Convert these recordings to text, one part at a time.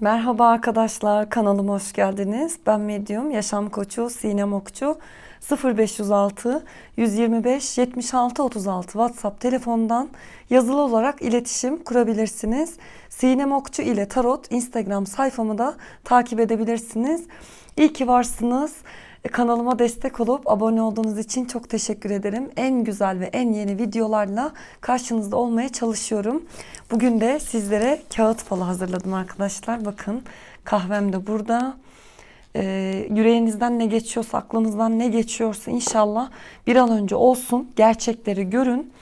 Merhaba arkadaşlar, kanalıma hoş geldiniz. Ben Medyum, yaşam koçu, Sinem Okçu. 0506 125 76 36 WhatsApp telefondan yazılı olarak iletişim kurabilirsiniz. Sinem Okçu ile Tarot Instagram sayfamı da takip edebilirsiniz. İyi ki varsınız. E, Kanalıma destek olup abone olduğunuz için çok teşekkür ederim. En güzel ve en yeni videolarla karşınızda olmaya çalışıyorum. Bugün de sizlere kağıt falı hazırladım arkadaşlar. Bakın kahvem de burada. Ee, yüreğinizden ne geçiyorsa, aklınızdan ne geçiyorsa inşallah bir an önce olsun. Gerçekleri görün.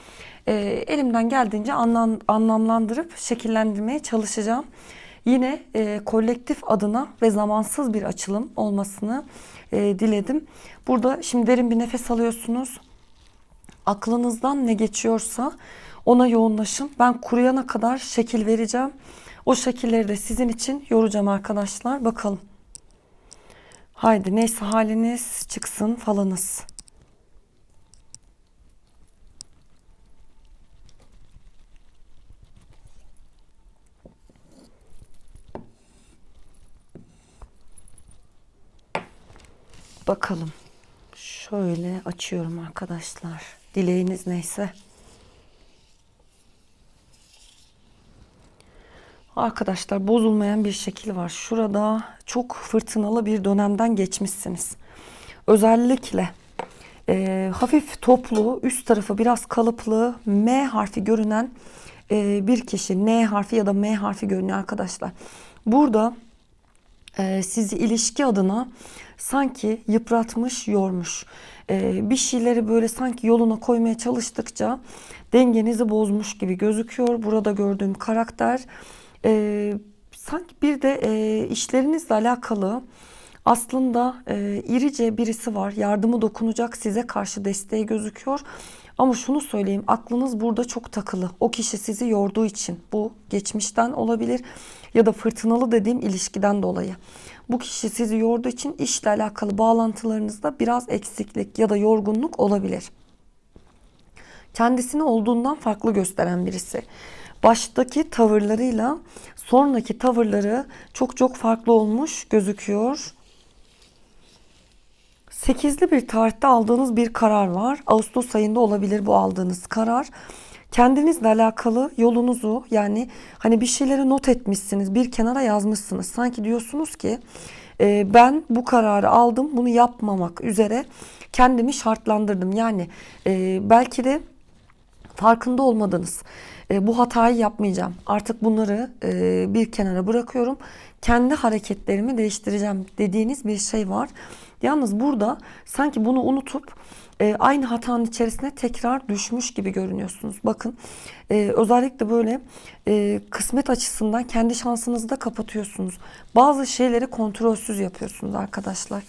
Ee, elimden geldiğince anlam, anlamlandırıp şekillendirmeye çalışacağım. Yine e, kolektif adına ve zamansız bir açılım olmasını e, diledim. Burada şimdi derin bir nefes alıyorsunuz. Aklınızdan ne geçiyorsa ona yoğunlaşın. Ben kuruyana kadar şekil vereceğim. O şekilleri de sizin için yoracağım arkadaşlar. Bakalım. Haydi neyse haliniz çıksın falanız. Bakalım. Şöyle açıyorum arkadaşlar. Dileğiniz neyse. Arkadaşlar bozulmayan bir şekil var. Şurada çok fırtınalı bir dönemden geçmişsiniz. Özellikle e, hafif toplu, üst tarafı biraz kalıplı, M harfi görünen e, bir kişi, N harfi ya da M harfi görünüyor arkadaşlar. Burada e, sizi ilişki adına sanki yıpratmış, yormuş. E, bir şeyleri böyle sanki yoluna koymaya çalıştıkça dengenizi bozmuş gibi gözüküyor. Burada gördüğüm karakter e, sanki bir de e, işlerinizle alakalı aslında e, irice birisi var. Yardımı dokunacak size karşı desteği gözüküyor. Ama şunu söyleyeyim aklınız burada çok takılı. O kişi sizi yorduğu için bu geçmişten olabilir ya da fırtınalı dediğim ilişkiden dolayı. Bu kişi sizi yorduğu için işle alakalı bağlantılarınızda biraz eksiklik ya da yorgunluk olabilir. Kendisini olduğundan farklı gösteren birisi. Baştaki tavırlarıyla sonraki tavırları çok çok farklı olmuş gözüküyor. Sekizli bir tarihte aldığınız bir karar var. Ağustos ayında olabilir bu aldığınız karar. Kendinizle alakalı yolunuzu yani hani bir şeyleri not etmişsiniz, bir kenara yazmışsınız. Sanki diyorsunuz ki e, ben bu kararı aldım, bunu yapmamak üzere kendimi şartlandırdım. Yani e, belki de farkında olmadınız. E, bu hatayı yapmayacağım. Artık bunları e, bir kenara bırakıyorum. Kendi hareketlerimi değiştireceğim dediğiniz bir şey var. Yalnız burada sanki bunu unutup e, aynı hatanın içerisine tekrar düşmüş gibi görünüyorsunuz. Bakın e, özellikle böyle e, kısmet açısından kendi şansınızı da kapatıyorsunuz. Bazı şeyleri kontrolsüz yapıyorsunuz arkadaşlar.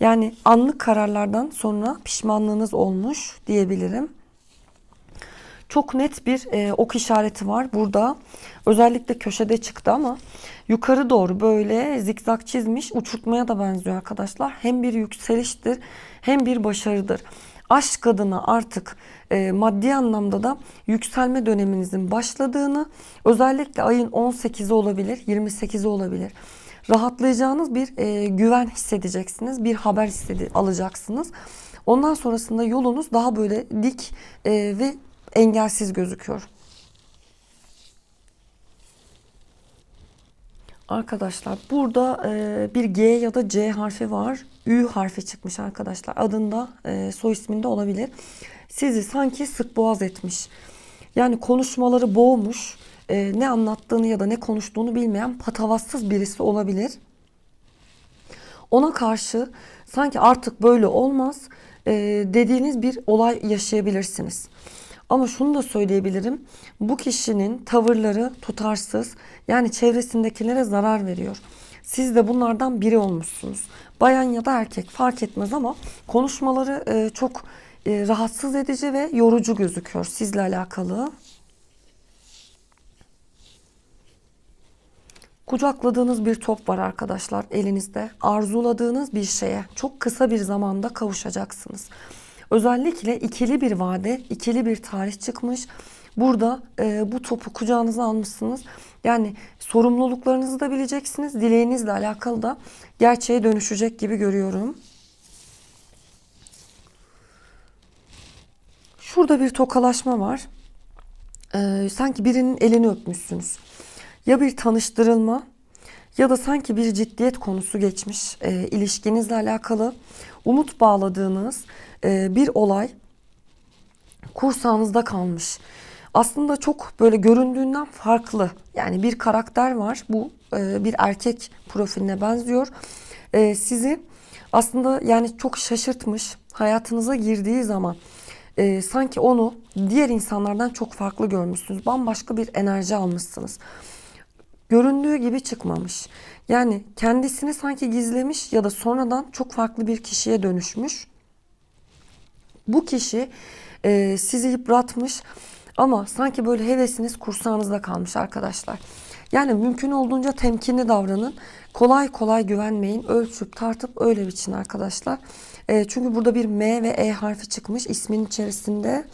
Yani anlık kararlardan sonra pişmanlığınız olmuş diyebilirim. Çok net bir e, ok işareti var burada. Özellikle köşede çıktı ama yukarı doğru böyle zikzak çizmiş uçurtmaya da benziyor arkadaşlar. Hem bir yükseliştir hem bir başarıdır. Aşk adına artık e, maddi anlamda da yükselme döneminizin başladığını özellikle ayın 18'i olabilir 28'i olabilir rahatlayacağınız bir e, güven hissedeceksiniz. Bir haber hissedi alacaksınız. Ondan sonrasında yolunuz daha böyle dik e, ve engelsiz gözüküyor. Arkadaşlar burada e, bir G ya da C harfi var. Ü harfi çıkmış arkadaşlar. Adında e, soy isminde olabilir. Sizi sanki sık boğaz etmiş. Yani konuşmaları boğmuş. E, ne anlattığını ya da ne konuştuğunu bilmeyen patavatsız birisi olabilir. Ona karşı sanki artık böyle olmaz e, dediğiniz bir olay yaşayabilirsiniz. Ama şunu da söyleyebilirim. Bu kişinin tavırları tutarsız. Yani çevresindekilere zarar veriyor. Siz de bunlardan biri olmuşsunuz. Bayan ya da erkek fark etmez ama konuşmaları e, çok e, rahatsız edici ve yorucu gözüküyor sizle alakalı. Kucakladığınız bir top var arkadaşlar elinizde. Arzuladığınız bir şeye çok kısa bir zamanda kavuşacaksınız. Özellikle ikili bir vade, ikili bir tarih çıkmış. burada e, bu topu kucağınıza almışsınız. Yani sorumluluklarınızı da bileceksiniz. Dileğinizle alakalı da gerçeğe dönüşecek gibi görüyorum. Şurada bir tokalaşma var. Ee, sanki birinin elini öpmüşsünüz. Ya bir tanıştırılma ya da sanki bir ciddiyet konusu geçmiş e, ilişkinizle alakalı umut bağladığınız e, bir olay kursağınızda kalmış. Aslında çok böyle göründüğünden farklı. Yani bir karakter var. Bu e, bir erkek profiline benziyor. E, sizi aslında yani çok şaşırtmış. Hayatınıza girdiği zaman e, sanki onu diğer insanlardan çok farklı görmüşsünüz. Bambaşka bir enerji almışsınız. Göründüğü gibi çıkmamış. Yani kendisini sanki gizlemiş ya da sonradan çok farklı bir kişiye dönüşmüş. Bu kişi e, sizi yıpratmış ama sanki böyle hevesiniz kursağınızda kalmış arkadaşlar. Yani mümkün olduğunca temkinli davranın. Kolay kolay güvenmeyin. Ölçüp tartıp öyle biçin arkadaşlar. E, çünkü burada bir M ve E harfi çıkmış ismin içerisinde.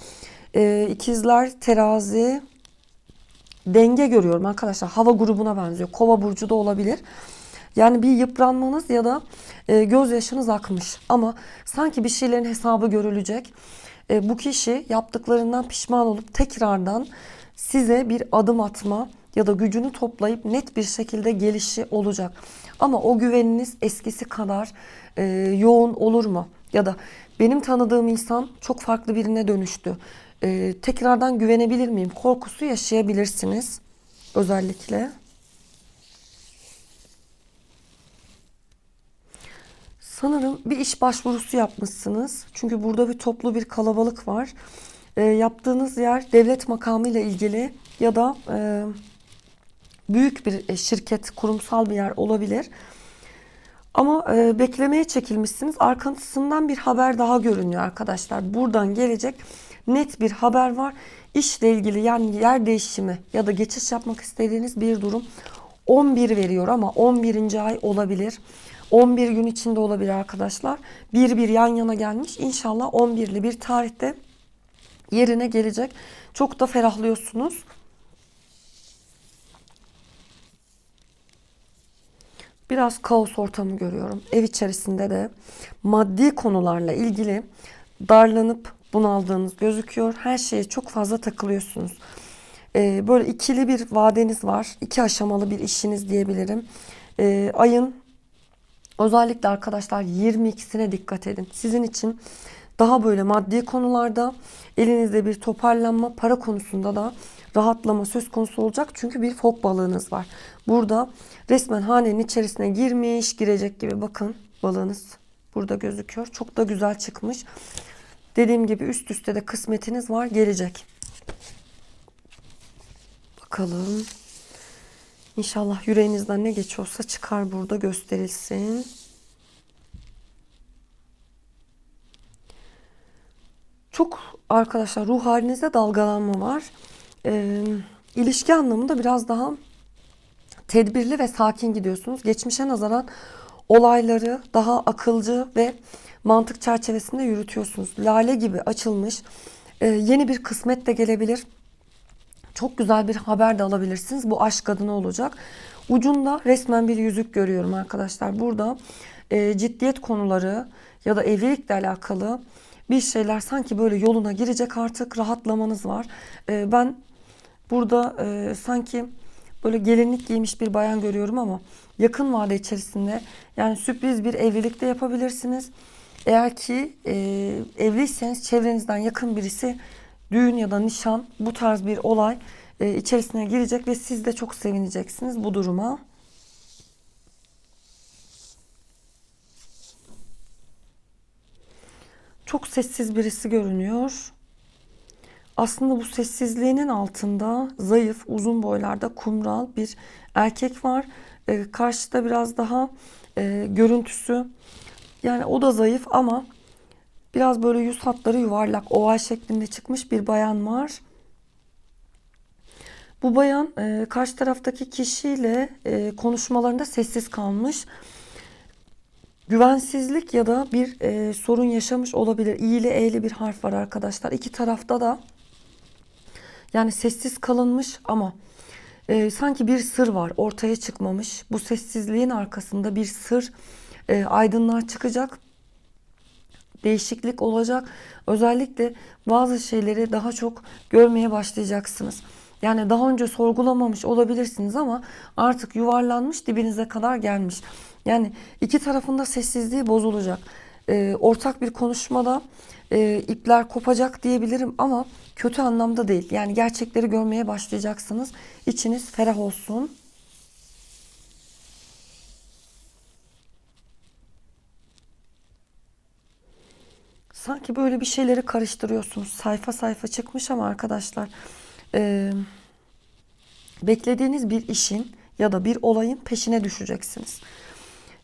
E, ikizler, terazi, denge görüyorum arkadaşlar. Hava grubuna benziyor. Kova burcu da olabilir. Yani bir yıpranmanız ya da e, gözyaşınız akmış. Ama sanki bir şeylerin hesabı görülecek. E, bu kişi yaptıklarından pişman olup tekrardan size bir adım atma ya da gücünü toplayıp net bir şekilde gelişi olacak. Ama o güveniniz eskisi kadar e, yoğun olur mu? Ya da benim tanıdığım insan çok farklı birine dönüştü. E, tekrardan güvenebilir miyim? Korkusu yaşayabilirsiniz özellikle. Sanırım bir iş başvurusu yapmışsınız. Çünkü burada bir toplu bir kalabalık var. E, yaptığınız yer devlet makamı ile ilgili ya da e, büyük bir e, şirket, kurumsal bir yer olabilir. Ama e, beklemeye çekilmişsiniz. Arkasından bir haber daha görünüyor arkadaşlar. Buradan gelecek net bir haber var. İşle ilgili yani yer değişimi ya da geçiş yapmak istediğiniz bir durum 11 veriyor ama 11. ay olabilir. 11 gün içinde olabilir arkadaşlar. Bir bir yan yana gelmiş. İnşallah 11'li bir tarihte yerine gelecek. Çok da ferahlıyorsunuz. Biraz kaos ortamı görüyorum. Ev içerisinde de maddi konularla ilgili darlanıp bunaldığınız gözüküyor. Her şeye çok fazla takılıyorsunuz. Ee, böyle ikili bir vadeniz var. İki aşamalı bir işiniz diyebilirim. Ee, ayın özellikle arkadaşlar 22'sine dikkat edin. Sizin için daha böyle maddi konularda elinizde bir toparlanma, para konusunda da rahatlama söz konusu olacak. Çünkü bir fok balığınız var. Burada resmen hanenin içerisine girmiş, girecek gibi bakın balığınız burada gözüküyor. Çok da güzel çıkmış. Dediğim gibi üst üste de kısmetiniz var gelecek. Bakalım. İnşallah yüreğinizden ne geçiyorsa çıkar burada gösterilsin. Çok arkadaşlar ruh halinizde dalgalanma var. Ee, ilişki anlamında biraz daha tedbirli ve sakin gidiyorsunuz. Geçmişe nazaran olayları daha akılcı ve mantık çerçevesinde yürütüyorsunuz. Lale gibi açılmış e, yeni bir kısmet de gelebilir. Çok güzel bir haber de alabilirsiniz. Bu aşk adına olacak. Ucunda resmen bir yüzük görüyorum arkadaşlar. Burada e, ciddiyet konuları ya da evlilikle alakalı bir şeyler sanki böyle yoluna girecek artık rahatlamanız var. E, ben burada e, sanki böyle gelinlik giymiş bir bayan görüyorum ama yakın vade içerisinde yani sürpriz bir evlilik de yapabilirsiniz. Eğer ki e, evliyseniz çevrenizden yakın birisi düğün ya da nişan bu tarz bir olay e, içerisine girecek ve siz de çok sevineceksiniz bu duruma. Çok sessiz birisi görünüyor. Aslında bu sessizliğinin altında zayıf, uzun boylarda kumral bir erkek var. E, karşıda biraz daha e, görüntüsü yani o da zayıf ama biraz böyle yüz hatları yuvarlak, oval şeklinde çıkmış bir bayan var. Bu bayan e, karşı taraftaki kişiyle e, konuşmalarında sessiz kalmış. Güvensizlik ya da bir e, sorun yaşamış olabilir. İ ile E'li bir harf var arkadaşlar. İki tarafta da Yani sessiz kalınmış ama e, sanki bir sır var ortaya çıkmamış. Bu sessizliğin arkasında bir sır e, aydınlığa çıkacak. Değişiklik olacak. Özellikle bazı şeyleri daha çok görmeye başlayacaksınız. Yani daha önce sorgulamamış olabilirsiniz ama artık yuvarlanmış dibinize kadar gelmiş. Yani iki tarafında sessizliği bozulacak. E, ortak bir konuşmada e, ipler kopacak diyebilirim ama kötü anlamda değil. Yani gerçekleri görmeye başlayacaksınız. İçiniz ferah olsun. Sanki böyle bir şeyleri karıştırıyorsunuz. Sayfa sayfa çıkmış ama arkadaşlar e, beklediğiniz bir işin ya da bir olayın peşine düşeceksiniz.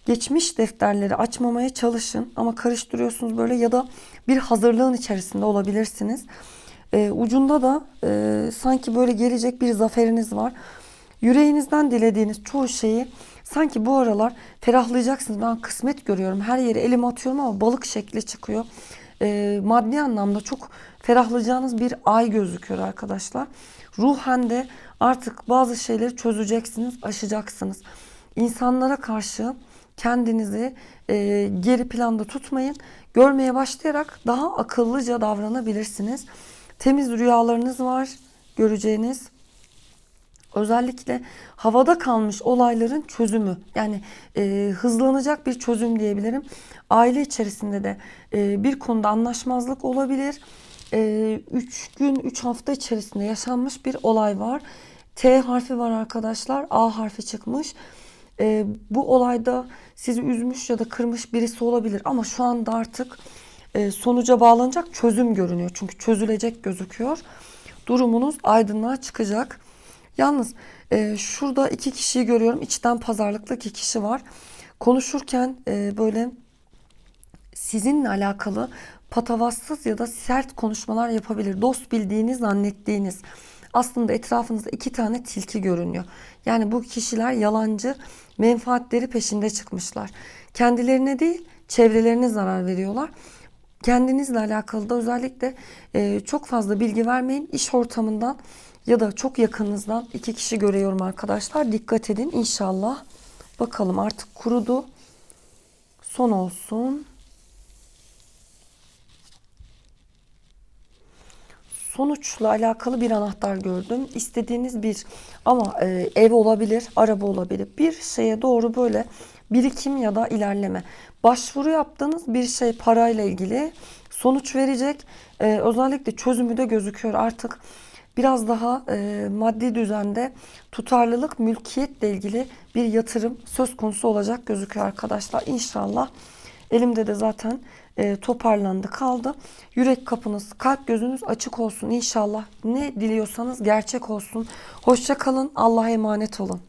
Geçmiş defterleri açmamaya çalışın ama karıştırıyorsunuz böyle ya da bir hazırlığın içerisinde olabilirsiniz. E, ucunda da e, sanki böyle gelecek bir zaferiniz var. Yüreğinizden dilediğiniz çoğu şeyi sanki bu aralar ferahlayacaksınız. Ben kısmet görüyorum. Her yere elim atıyorum ama balık şekli çıkıyor. E, maddi anlamda çok ferahlayacağınız bir ay gözüküyor arkadaşlar. Ruhen de artık bazı şeyleri çözeceksiniz, aşacaksınız. İnsanlara karşı kendinizi e, geri planda tutmayın. Görmeye başlayarak daha akıllıca davranabilirsiniz. Temiz rüyalarınız var göreceğiniz. Özellikle havada kalmış olayların çözümü yani e, hızlanacak bir çözüm diyebilirim. Aile içerisinde de e, bir konuda anlaşmazlık olabilir. 3 e, üç gün 3 hafta içerisinde yaşanmış bir olay var. T harfi var arkadaşlar. A harfi çıkmış. E, bu olayda sizi üzmüş ya da kırmış birisi olabilir ama şu anda artık e, sonuca bağlanacak çözüm görünüyor. Çünkü çözülecek gözüküyor. Durumunuz aydınlığa çıkacak. Yalnız e, şurada iki kişiyi görüyorum. İçten pazarlıklı iki kişi var. Konuşurken e, böyle sizinle alakalı patavatsız ya da sert konuşmalar yapabilir. Dost bildiğiniz, zannettiğiniz. Aslında etrafınızda iki tane tilki görünüyor. Yani bu kişiler yalancı menfaatleri peşinde çıkmışlar. Kendilerine değil, çevrelerine zarar veriyorlar. Kendinizle alakalı da özellikle e, çok fazla bilgi vermeyin. İş ortamından ya da çok yakınınızdan iki kişi görüyorum arkadaşlar. Dikkat edin inşallah. Bakalım artık kurudu. Son olsun. Sonuçla alakalı bir anahtar gördüm. İstediğiniz bir ama e, ev olabilir, araba olabilir. Bir şeye doğru böyle birikim ya da ilerleme. Başvuru yaptığınız bir şey parayla ilgili sonuç verecek. E, özellikle çözümü de gözüküyor artık. Biraz daha e, maddi düzende tutarlılık, mülkiyetle ilgili bir yatırım söz konusu olacak gözüküyor arkadaşlar. İnşallah elimde de zaten e, toparlandı kaldı. Yürek kapınız, kalp gözünüz açık olsun inşallah. Ne diliyorsanız gerçek olsun. Hoşça kalın. Allah'a emanet olun.